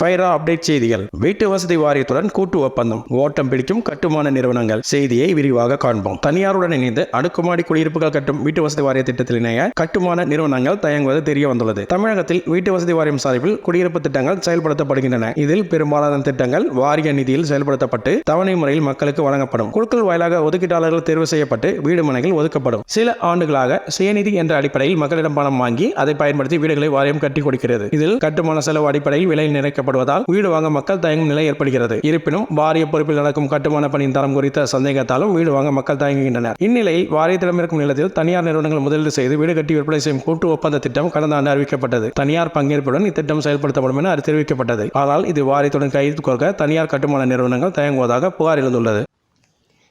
Faira update செய்திகள். வீட்டு வசதி வாரியத்துடன் கூட்டு ஒப்பந்தம். ஓட்டம் பிடிக்கும் கட்டுமான நிறுவனங்கள். செய்தியை விரிவாக காண்போம். தனியாருடன் இணைந்து அடுக்குமாடி குடியிருப்புகள் கட்டும் வீட்டு வசதி வாரிய திட்டத்தில் இணைய கட்டுமான நிறுவனங்கள் தயங்குவது தெரிய வந்துள்ளது தமிழகத்தில் வீட்டு வசதி வாரியம் சார்பில் குடியிருப்பு திட்டங்கள் செயல்படுத்தப்படுகின்றன. இதில் பெரும்பாலான திட்டங்கள் வாரிய நிதியில் செயல்படுத்தப்பட்டு தவணை முறையில் மக்களுக்கு வழங்கப்படும். குழுக்கள் வாயிலாக ஒதுக்கீட்டாளர்கள் தேர்வு செய்யப்பட்டு வீடு மனைகள் ஒதுக்கப்படும். சில ஆண்டுகளாக சுயநிதி என்ற அடிப்படையில் மக்களிடம் பணம் வாங்கி அதை பயன்படுத்தி வீடுகளை வாரியம் கட்டி கொடுக்கிறது. இதில் கட்டுமான செலவு அடிப்படையில் விலை நிறைக்கப்படுவதால் வீடு வாங்க மக்கள் தயங்கும் நிலை ஏற்படுகிறது. இருப்பினும் வாரிய பொறுப்பில் நடக்கும் கட்டுமான பணியின் தரம் குறித்த சந்தேகத்தாலும் வீடு வாங்க மக்கள் தயங்குகின்றனர். இந்நிலையில் வாரியத்திடம் இருக்கும் நிலத்தில் தனியார் நிறுவனங்கள் முதலீடு செய்து வீடு கட்டி விற்பனை செய்யும் கூட்டு ஒப்பந்த திட்டம் கடந்த ஆண்டு அறிவிக்கப்பட்டது. தனியார் பங்கேற்புடன் இத்திட்டம் செயல்படுத்தப்படும் என தெரிவிக்கப்பட்டது. ஆனால் இது வாரியத்துடன் கைது கொடுக்க தனியார் கட்டுமான நிறுவனங்கள் தயங்குவதாக புகார் எழுந்துள்ளது.